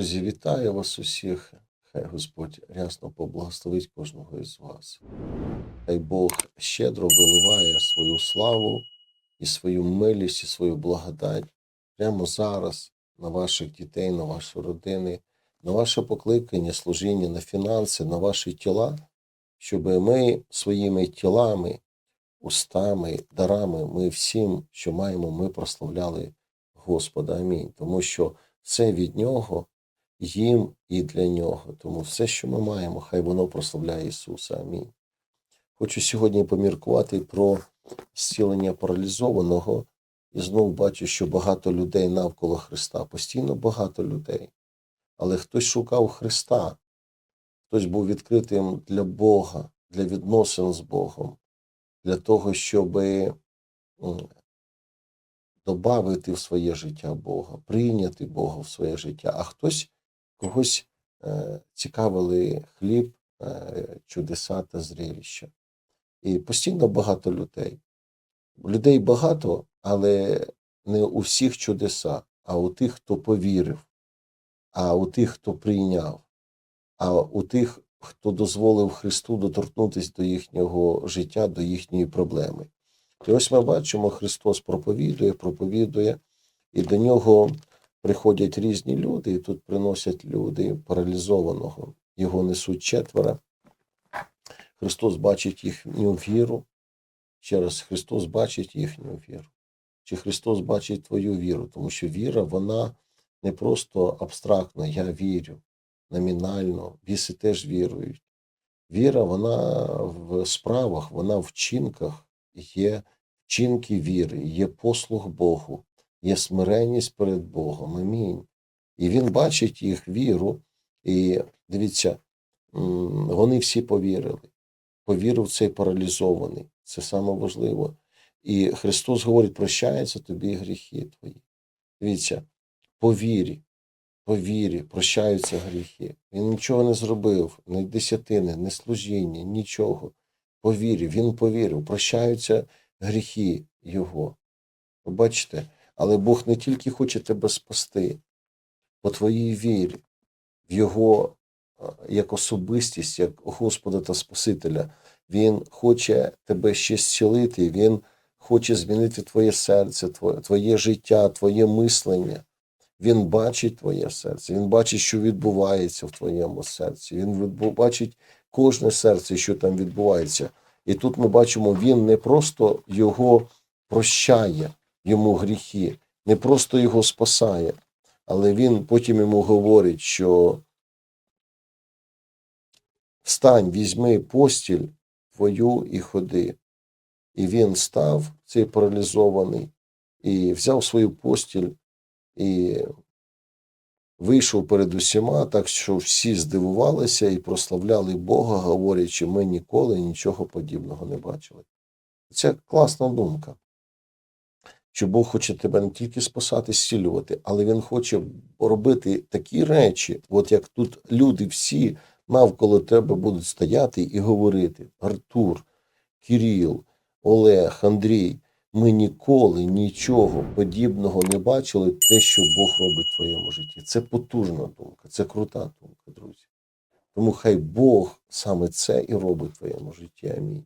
Друзі, вітаю вас усіх. Хай Господь рясно поблагословить кожного із вас. Хай Бог щедро виливає свою славу і свою милість, і свою благодать прямо зараз на ваших дітей, на ваші родини, на ваше покликання, служіння, на фінанси, на ваші тіла, щоб ми своїми тілами, устами, дарами, ми всім, що маємо, ми прославляли Господа. Амінь. Тому що це від Нього, їм і для Нього. Тому все, що ми маємо, хай воно прославляє Ісуса. Амінь. Хочу сьогодні поміркувати про зцілення паралізованого. І знову бачу, що багато людей навколо Христа, постійно багато людей. Але хтось шукав Христа, хтось був відкритим для Бога, для відносин з Богом, для того, щоб додати в своє життя Бога, прийняти Бога в своє життя, а хтось когось е, цікавили хліб, е, чудеса та зрелища. І постійно багато людей. Людей багато, але не у всіх чудеса, а у тих, хто повірив, а у тих, хто прийняв, а у тих, хто дозволив Христу доторкнутися до їхнього життя, до їхньої проблеми. І ось ми бачимо, Христос проповідує, проповідує, і до нього приходять різні люди, і тут приносять люди паралізованого. Його несуть четверо. Христос бачить їхню віру. Ще раз, Христос бачить їхню віру. Чи Христос бачить твою віру? Тому що віра, вона не просто абстрактна, я вірю, номінально, біси теж вірують. Віра, вона в справах, вона в вчинках є вчинки віри, є послуг Богу, є смиренність перед Богом. Амінь. І він бачить їх віру, і дивіться, вони всі повірили. Повірив цей паралізований. Це саме важливо. І Христос говорить, прощаються тобі гріхи твої. Дивіться, по вірі, по вірі прощаються гріхи. Він нічого не зробив, ні десятини, ні служіння, нічого. По вірі, він повірив, прощаються гріхи Його. Ви бачите, але Бог не тільки хоче тебе спасти, по твоїй вірі, в Його е, як особистість, як Господа та Спасителя. Він хоче тебе ще зцілити, Він хоче змінити твоє серце, твоє, твоє життя, твоє мислення. Він бачить твоє серце, він бачить, що відбувається в твоєму серці. Він бачить кожне серце, що там відбувається. І тут ми бачимо, він не просто його прощає, йому гріхи, не просто його спасає, але він потім йому говорить, що встань, візьми постіль твою і ходи. І він став, цей паралізований, і взяв свою постіль і вийшов перед усіма, так що всі здивувалися і прославляли Бога, говорячи, ми ніколи нічого подібного не бачили. Це класна думка. Що Бог хоче тебе не тільки спасати, зцілювати, але Він хоче робити такі речі, от як тут люди всі навколо тебе будуть стояти і говорити: Артур, Кирил, Олег, Андрій, ми ніколи нічого подібного не бачили, те, що Бог робить в твоєму житті. Це потужна думка, це крута думка, друзі. Тому хай Бог саме це і робить в твоєму житті. Амінь.